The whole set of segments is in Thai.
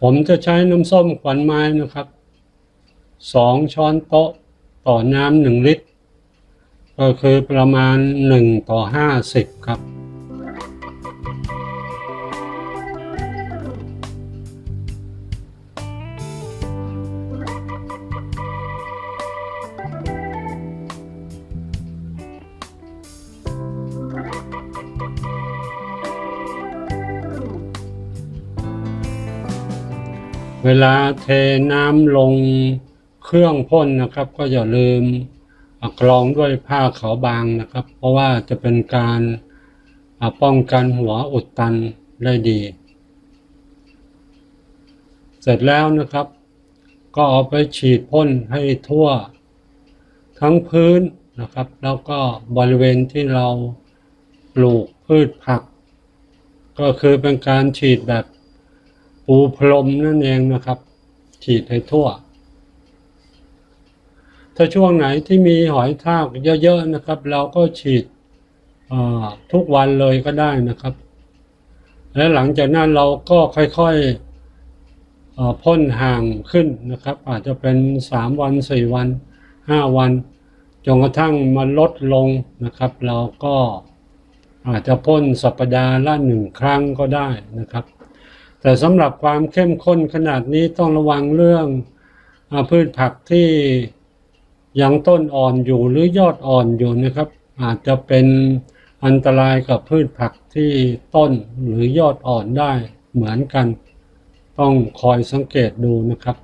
ผมจะใช้น้ำส้มขวัญไม้นะครับสองช้อนโต๊ะต่อน้ำหนึ่งลิตร ก็คือประมาณหนึ่งต่อห้าสิบครับ เวลาเทน้ำลงเครื่องพ่นนะครับ ก็อย่าลืมกรองด้วยผ้าขาวบางนะครับ เพราะว่าจะเป็นการป้องกันหัวอุดตันได้ดี เสร็จแล้วนะครับ ก็เอาไปฉีดพ่นให้ทั่ว ทั้งพื้นนะครับ แล้วก็บริเวณที่เราปลูกพืชผัก ก็คือเป็นการฉีดแบบ ปูพรมนั่นเองนะครับ ฉีดให้ทั่ว ถ้าช่วงไหนที่มีหอยทากเยอะๆนะครับ เราก็ฉีดทุกวันเลยก็ได้นะครับ และหลังจากนั้นเราก็ค่อยๆพ่นห่างขึ้นนะครับ อาจจะเป็นสามวันสี่วันห้าวันจนกระทั่งมันลดลงนะครับ เราก็อาจจะพ่นสัปดาห์ละหนึ่งครั้งก็ได้นะครับ แต่สำหรับความเข้มข้นขนาดนี้ต้องระวังเรื่องอพืชผักที่ยังต้นอ่อนอยู่หรือยอดอ่อนอยู่นะครับ อาจจะเป็นอันตรายกับพืชผักที่ต้นหรือยอดอ่อนได้เหมือนกัน ต้องคอยสังเกตดูนะครับ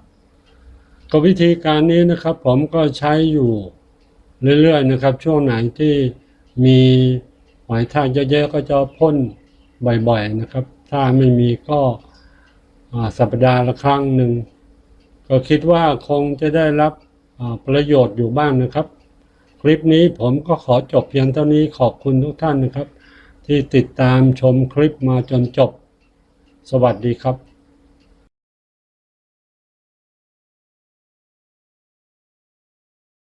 ก็วิธีการนี้นะครับ ผมก็ใช้อยู่เรื่อยๆนะครับ ช่วงไหนที่มีหอยทากเยอะๆก็จะพ่นบ่อยๆนะครับ ถ้าไม่มีก็ สัปดาห์ละครั้งหนึ่ง ก็คิดว่าคงจะได้รับประโยชน์อยู่บ้างนะครับ คลิปนี้ผมก็ขอจบเพียงเท่านี้ขอบคุณทุกท่านนะครับ ที่ติดตามชมคลิปมาจนจบ สวัสดีครับ